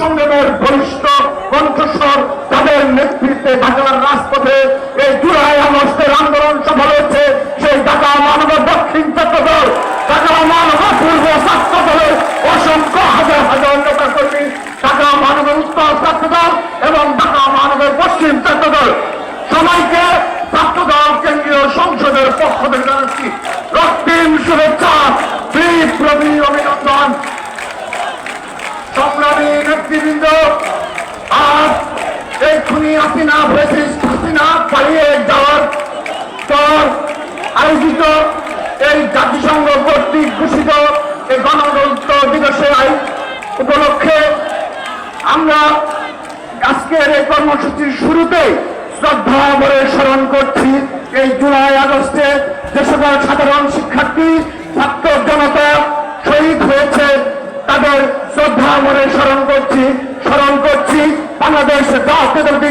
সংগ্রামের বরিষ্ঠ কণ্ঠস্বর তাদের নেতৃত্বে ঢাকার রাজপথে এই জুলাই আগস্টের আন্দোলন সফল হয়েছে। সেই ঢাকা মানব দক্ষিণ চট্টগ্রাম, ঢাকা মানব পূর্ব দলের অসংখ্য হাজার হাজার নেতা কর্মী ঢাকা মানব উত্তর চট্টগ্রাম এবং ঢাকা মানবের পশ্চিম চট্টগ্রাম। সবাইকে ছাত্রদল কেন্দ্রীয় সংসদের পক্ষ থেকে জানাচ্ছি রক্তিম শুভেচ্ছা বিপ্লবী অভিনন্দন সংগ্রামী নেতৃবৃন্দ আজ এই খুনি হাসিনা ব্রিটিশ হাসিনা পালিয়ে যাওয়ার পর আয়োজিত এই জাতিসংঘ কর্তৃক ঘোষিত এই গণতন্ত্র দিবসে আই- উপলক্ষে আমরা আজকের এই কর্মসূচির শুরুতে শ্রদ্ধা ভরে স্মরণ করছি, এই জুলাই আগস্টে যে সকল সাধারণ শিক্ষার্থী, ছাত্র জনতা শহীদ হয়েছে, তাদের শ্রদ্ধা ভরে স্মরণ করছি স্মরণ করছি বাংলাদেশ জাতীয়তাবাদী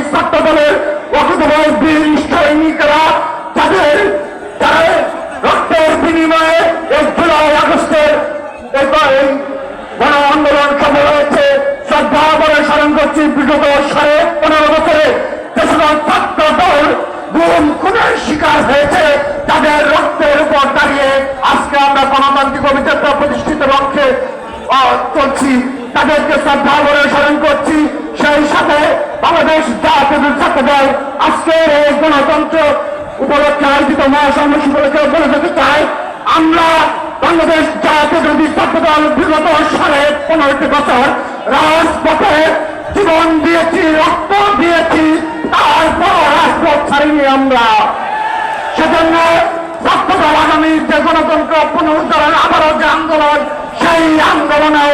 করছি, তাদেরকে শ্রদ্ধা করে স্মরণ করছি। সেই সাথে বাংলাদেশ জাতীয় ছাত্র দল আজকের এই গণতন্ত্র উপলক্ষে আয়োজিত মহাসমাবেশ উপলক্ষে বলে যেতে চাই। আমরা বাংলাদেশ জাতীয়তাবাদী ছাত্র দল বিগত সাড়ে পনেরোটি বছর রাজপথে জীবন দিয়েছি, রক্ত দিয়েছি, তারপর রাজপথ ছাড়িনি আমরা। সেজন্য ছাত্রদল আগামী যে গণতন্ত্র পুনরুদ্ধারের আবারও যে আন্দোলন, সেই আন্দোলনেও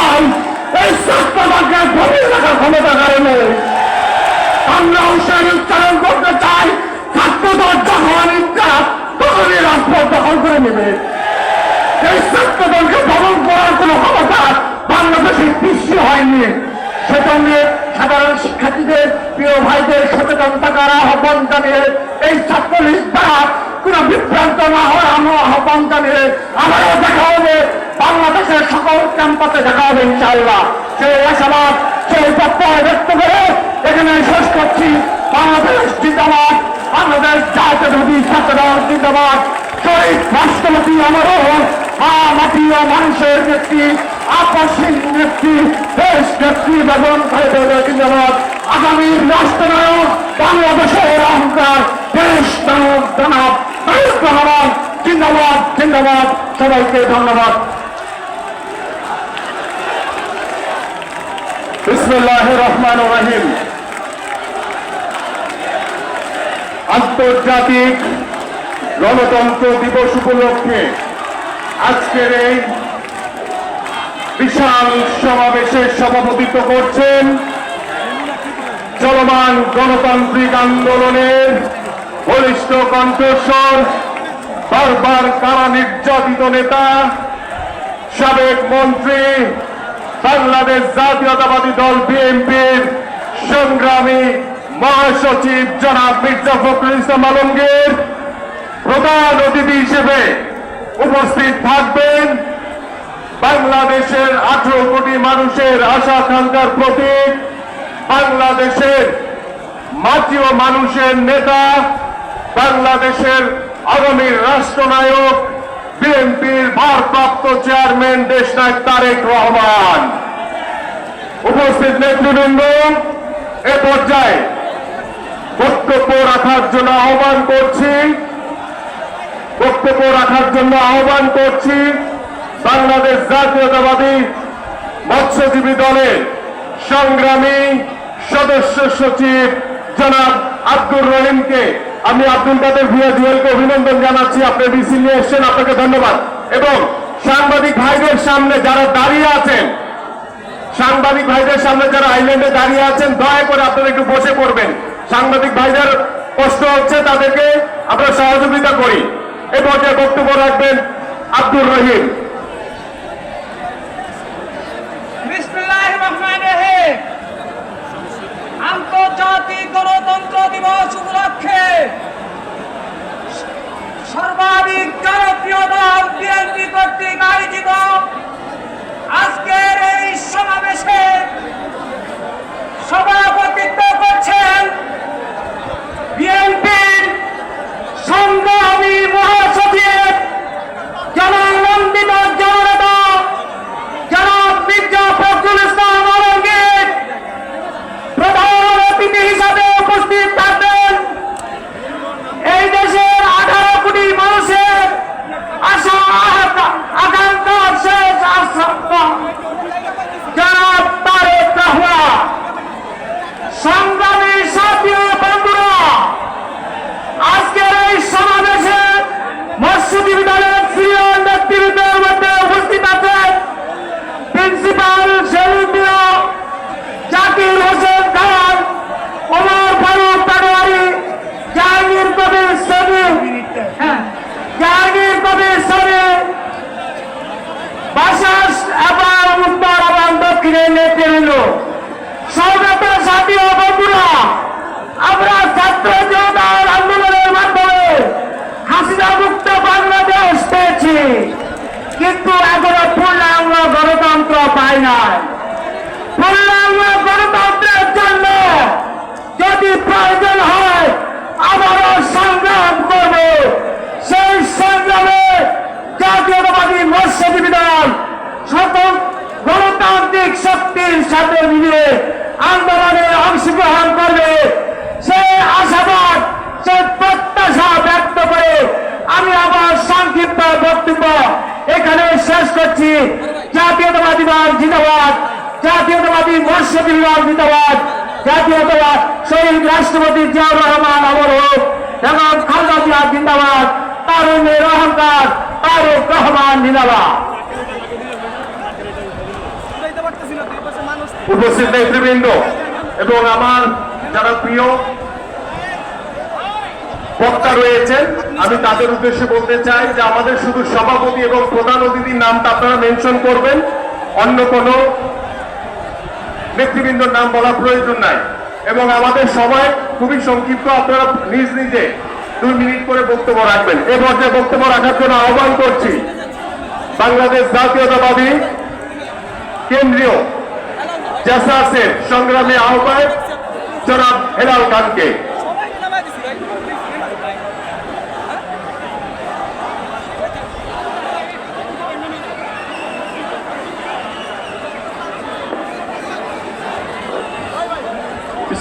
প্রিয় ভাইদের সচেতন থাকার আহ্বান জানিয়ে এই ছাত্রলীগ দ্বারা কোন বিভ্রান্ত না হয় আমরা আহ্বান জানিয়ে আমারও দেখা হবে। বাংলাদেশের সকল ক্যাম্পাসে দেখা হবে ইনশাআল্লাহ। সেই আশাবাদ, সেই প্রত্যয় ব্যক্ত করে এখানে শেষ করছি। বাংলাদেশ জিন্দাবাদ, বাংলাদেশ জাতীয়বাদী ছাত্রদল জিন্দাবাদ। শহীদ রাষ্ট্রপতি আমারও মাটি ও মানুষের নেত্রী, আপসীন নেত্রী, দেশ নেত্রী, বেগম খালেদা জিন্দাবাদ। আগামী রাষ্ট্রনায়ক বাংলাদেশের অহংকার, দেশ নায়ক জনাব তারেক জিন্দাবাদ জিন্দাবাদ। সবাইকে ধন্যবাদ। রহমান রহিম। আন্তর্জাতিক গণতন্ত্র দিবস উপলক্ষে আজকের এই বিশাল সমাবেশের সভাপতিত্ব করছেন চলমান গণতান্ত্রিক আন্দোলনের বলিষ্ঠ কণ্ঠস্বর, বারবার কারা নির্যাতিত নেতা, সাবেক মন্ত্রী, বাংলাদেশ জাতীয়তাবাদী দল বিএনপির সংগ্রামী মহাসচিব জনাব মির্জা ফখরুল ইসলাম আলমগীর প্রধান অতিথি হিসেবে উপস্থিত থাকবেন। বাংলাদেশের আঠারো কোটি মানুষের আশা আকাঙ্ক্ষার প্রতীক বাংলাদেশের মাটি ও মানুষের নেতা, বাংলাদেশের আগামী রাষ্ট্রনায়ক, বিএনপির ভারপ্রাপ্ত চেয়ারম্যান দেশনায়ক তারেক রহমান। উপস্থিত নেতৃবৃন্দ, এ পর্যায়ে বক্তব্য রাখার জন্য আহ্বান করছি। বক্তব্য রাখার জন্য আহ্বান করছি বাংলাদেশ জাতীয়তাবাদী মৎস্যজীবী দলের সংগ্রামী সদস্য সচিব জনাব আব্দুর রহিমকে আমি আব্দুল কাদের ভিয়া জুয়েলকে অভিনন্দন জানাচ্ছি। আপনি ডিসি নিয়ে এসছেন, আপনাকে ধন্যবাদ। এবং সাংবাদিক ভাইদের সামনে যারা দাঁড়িয়ে আছেন, সাংবাদিক ভাইদের সামনে যারা আইল্যান্ডে দাঁড়িয়ে আছেন, দয়া করে আপনারা একটু বসে পড়বেন। সাংবাদিক ভাইদের কষ্ট হচ্ছে, তাদেরকে আমরা সহযোগিতা করি। এই পর্যায়ে বক্তব্য রাখবেন আব্দুর রহিম। বিসমিল্লাহির রহমানির রহিম। আন্তর্জাতিক গণতন্ত্র দিবস উপলক্ষে সর্বাধিক জনপ্রিয় দল বিএনপি কর্তৃক আয়োজিত আজকের এই সমাবেশে সভাপতিত্ব করছেন বিএনপির সংগ্রামী মহাসচিব জননন্দিত জননেতা জনাব মির্জা ফখরুল ইসলাম আলমগীর প্রধান অতিথি হিসাবে উপস্থিত থাকবেন এই দেশের আঠারো কোটি মানুষের আশা আহা- আকাঙ্ক্ষার শেষ আশা জনাব তারেক রহমান সংগ্রামী সাথী ও বন্ধুরা আজকের এই সমাবেশে মৎস্যজীবী বিদ্যালয়ের সিনিয়র নেতৃত্বের মধ্যে উপস্থিত আছেন প্রিন্সিপাল সেলিমিয়া জাকির হোসেন খান ওমর ফারুক পাটোয়ারি জাহাঙ্গীর কবির সবি জাহাঙ্গীর কবির সবি বাসাস এবং উত্তর এবং দক্ষিণের নেতৃবৃন্দ সৌগত সাথী ও বন্ধুরা আমরা ছাত্র জনতার আন্দোলনের মাধ্যমে হাসিনা মুক্ত বাংলাদেশ পেয়েছি কিন্তু এখনও পূর্ণাঙ্গ গণতন্ত্র পাই নাই গণতন্ত্রের যদি প্রয়োজন হয়, আবারও সংগ্রাম করব। সেই সংগ্রামে দল সকল গণতান্ত্রিক শক্তির সাথে মিলিয়ে আন্দোলনে অংশগ্রহণ করবে। সেই আশাবাদ, সেই প্রত্যাশা ব্যক্ত করে আমি আমার সংক্ষিপ্ত বক্তব্য এখানে শেষ করছি। জাতীয়তাবাদী দল জিন্দাবাদ, জাতীয়তাবাদী মৎস্যজীবী দল জিন্দাবাদ, জাতীয়তাবাদ শহীদ রাষ্ট্রপতি জিয়াউর রহমান অমর হোক, এবং খালদা জিয়া জিন্দাবাদ তারুণ্যের অহংকার তারক রহমান জিন্দাবাদ। উপস্থিত নেতৃবৃন্দ এবং আমার যারা প্রিয় বক্তা রয়েছেন। আমি তাদের উদ্দেশ্যে বলতে চাই যে আমাদের শুধু সভাপতি এবং প্রধান অতিথির নামটা আপনারা মেনশন করবেন। অন্য কোনো নেতৃবৃন্দর নাম বলার প্রয়োজন নাই। এবং আমাদের সময় খুবই সংক্ষিপ্ত আপনারা নিজ নিজে দুই মিনিট করে বক্তব্য রাখবেন। এ পর্যায়ে বক্তব্য রাখার জন্য আহ্বান করছি বাংলাদেশ জাতীয়তাবাদী কেন্দ্রীয় জাসাসের সংগ্রামী আহ্বায়ক জনাব হেলাল খানকে।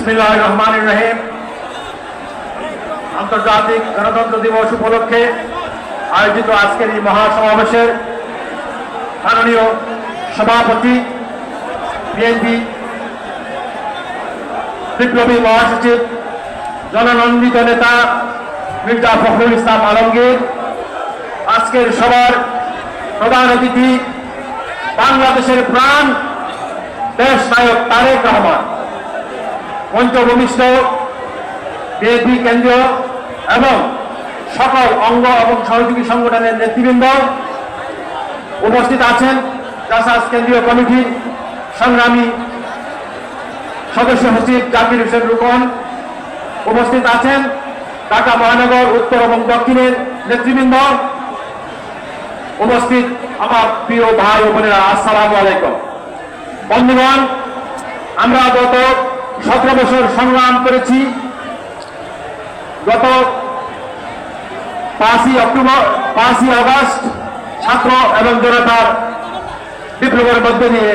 বিসমিল্লাহ রহমান রহিম। আন্তর্জাতিক গণতন্ত্র দিবস উপলক্ষে আয়োজিত আজকের এই মহাসমাবেশের মাননীয় সভাপতি, বিএনপি বিপ্লবী মহাসচিব, জননন্দিত নেতা মির্জা ফখরুল ইসলাম আলমগীর। আজকের সভার প্রধান অতিথি বাংলাদেশের প্রাণ দেশ নায়ক তারেক রহমান। পঞ্চভূমিষ্ঠ বিএনপি কেন্দ্র এবং সকল অঙ্গ এবং সহযোগী সংগঠনের নেতৃবৃন্দ উপস্থিত আছেন। জাসাস কেন্দ্রীয় কমিটির সংগ্রামী সদস্য সচিব জাকির হোসেন রুকন উপস্থিত আছেন। ঢাকা মহানগর উত্তর এবং দক্ষিণের নেতৃবৃন্দ উপস্থিত। আমার প্রিয় ভাই বোনেরা, আসসালামু আলাইকুম। বন্ধুগণ, আমরা গত সতেরো বছর সংগ্রাম করেছি। গত পাঁচই অক্টোবর, পাঁচই আগস্ট ছাত্র এবং জনতার বিপ্লবের মধ্যে দিয়ে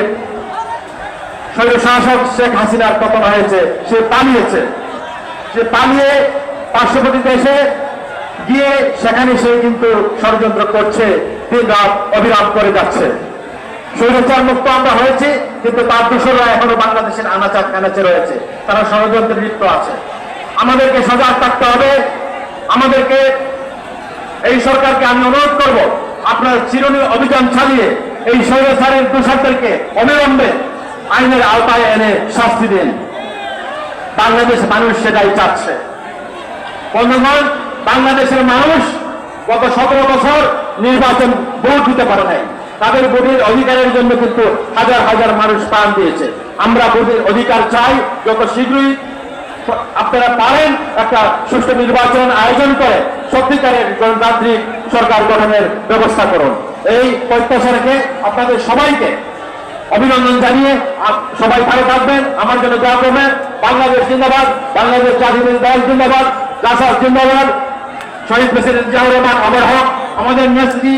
শাসক শেখ হাসিনার পতন হয়েছে, সে পালিয়েছে। সে পালিয়ে পার্শ্ববর্তী দেশে গিয়ে সেখানে সে কিন্তু ষড়যন্ত্র করছে দিন রাত অবিরাম করে যাচ্ছে। স্বৈরাচার মুক্ত আমরা হয়েছি, কিন্তু তার দোষরা এখনও বাংলাদেশের আনাচার কানাচে রয়েছে। তারা ষড়যন্ত্রের লিপ্ত আছে। আমাদেরকে সজাগ থাকতে হবে। আমাদেরকে এই সরকারকে আমি অনুরোধ করব, আপনার চিরনীয় অভিযান চালিয়ে এই স্বৈরাচারের দোষরদেরকে অবিলম্বে আইনের আওতায় এনে শাস্তি দিন। বাংলাদেশ মানুষ সেটাই চাচ্ছে। বন্ধুগণ, বাংলাদেশের মানুষ গত সতেরো বছর নির্বাচন ভোট দিতে পারে নাই। তাদের ভোটের অধিকারের জন্য কিন্তু হাজার হাজার মানুষ প্রাণ দিয়েছে। আমরা ভোটের অধিকার চাই, যত শীঘ্রই আপনারা পারেন একটা সুষ্ঠু নির্বাচন আয়োজন করে সত্যিকারের গণতান্ত্রিক সরকার গঠনের ব্যবস্থা করুন। এই প্রত্যাশা রেখে আপনাদের সবাইকে অভিনন্দন জানিয়ে সবাই ভালো থাকবেন, আমার জন্য দোয়া করবেন। বাংলাদেশ জিন্দাবাদ, বাংলাদেশ জাতীয় দল জিন্দাবাদ জাসাদ জিন্দাবাদ, শহীদ প্রেসিডেন্ট জিয়াউর রহমান, অমর হক, আমাদের নেত্রী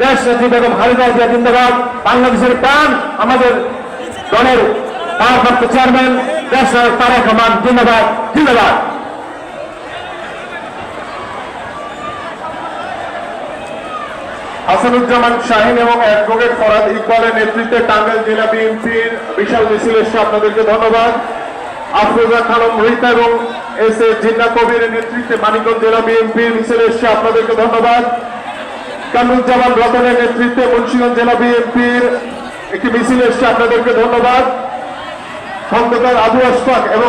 দেশ নেত্রী বেগম খালেদা জিয়া জিন্দাবাদ। বাংলাদেশের প্রাণ আমাদের দলের ভারপ্রাপ্ত চেয়ারম্যান, দেশ তারেক রহমান জিন্দাবাদ জিন্দাবাদ। হাসানুজ্জামান শাহিন এবং অ্যাডভোকেট ফরাদ ইকবালের নেতৃত্বে টাঙ্গাইল জেলা বিএনপির বিশাল মিছিল এসছে আপনাদেরকে ধন্যবাদ। আফরোজা খানম রীতা এবং এস এ জিন্না কবিরের নেতৃত্বে মানিকগঞ্জ জেলা বিএনপির মিছিল এসছে আপনাদেরকে ধন্যবাদ। কামরুজ্জামান রতনের নেতৃত্বে মুন্সিগঞ্জ জেলা বিএনপির একটি মিছিল এসছে। আপনাদেরকে ধন্যবাদ। খন্দকার আবু আশফাক এবং